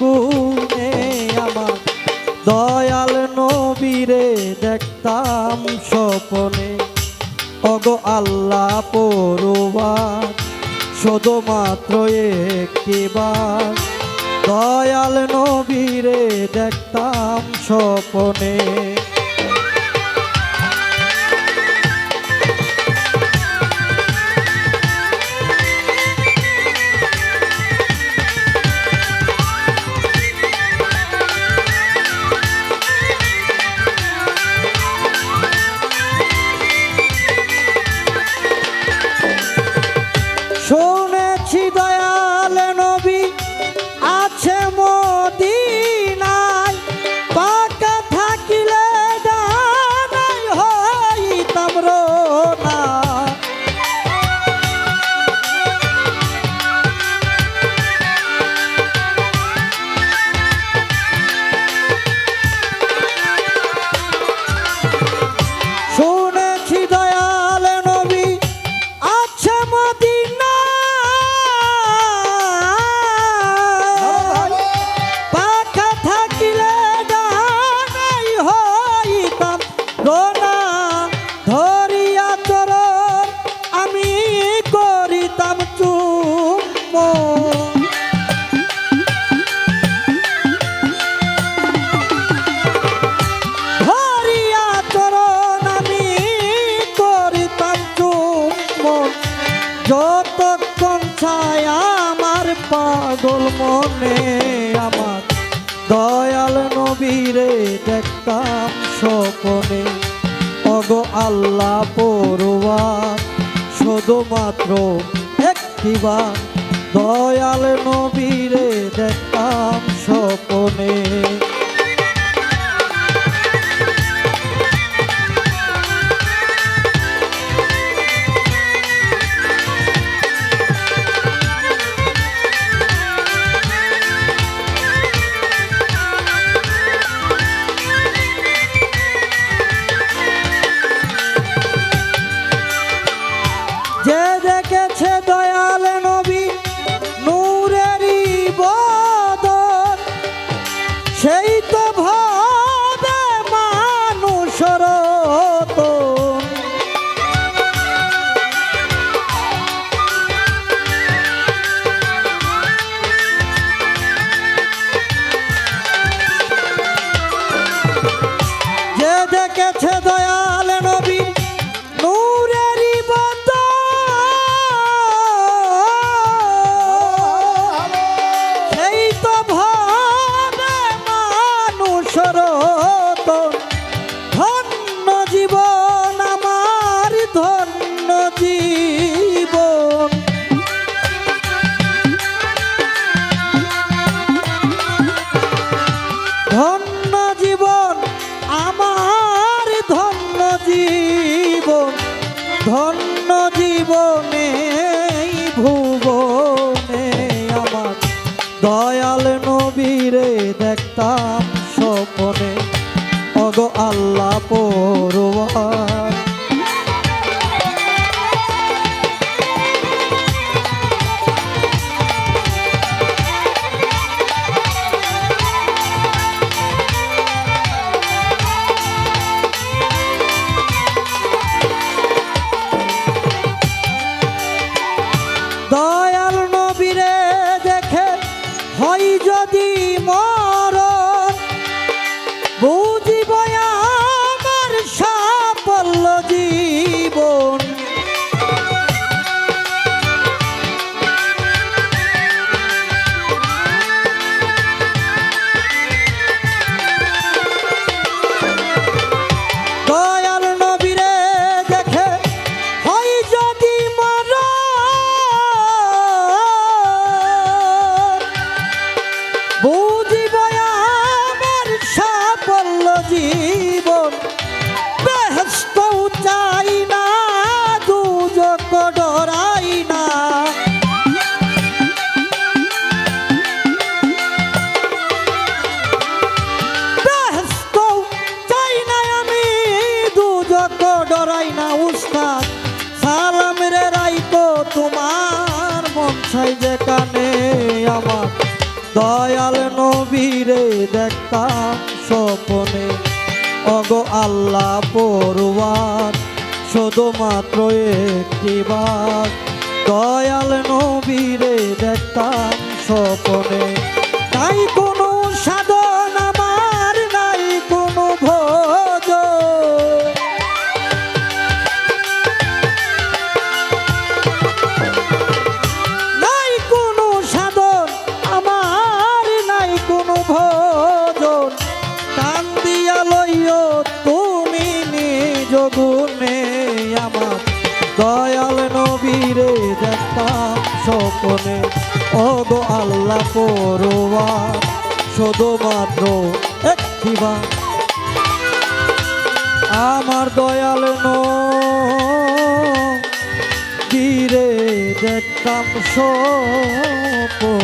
গুণে আমার দয়াল নবীরে দেখতাম স্বপনে। অগ আল্লাহ পড়ুবার শুধুমাত্র একটিবার দয়াল নবীরে দেখতাম স্বপনে। যতক্ষণ ছায় আমার পাগল মনে আমার, দয়াল নবীরে দেখতাম স্বপনে। অগ আল্লাহ পড়ুয়া শুধুমাত্র একটিবার দয়াল নবীরে দেখতাম স্বপনে। ধন্য জীবনে ভুবনে আমার দয়াল নবীরে দেখতাম স্বপনে। অগ আল্লাহ পড়ুয়া রে দেখতাম স্বপনে। অগ আল্লাহ পড়ুয়ার শুধুমাত্র একটি বার। দয়াল নবীরে দেখতাম স্বপনে। তাই কোনো সাধ দয়াল নবীরে দেখতাম স্বপনে। ও গো আল্লাহ পড়ুয়া শুধুমাত্র একটিবার আমার দয়াল নবীরে দেখতাম স্বপনে।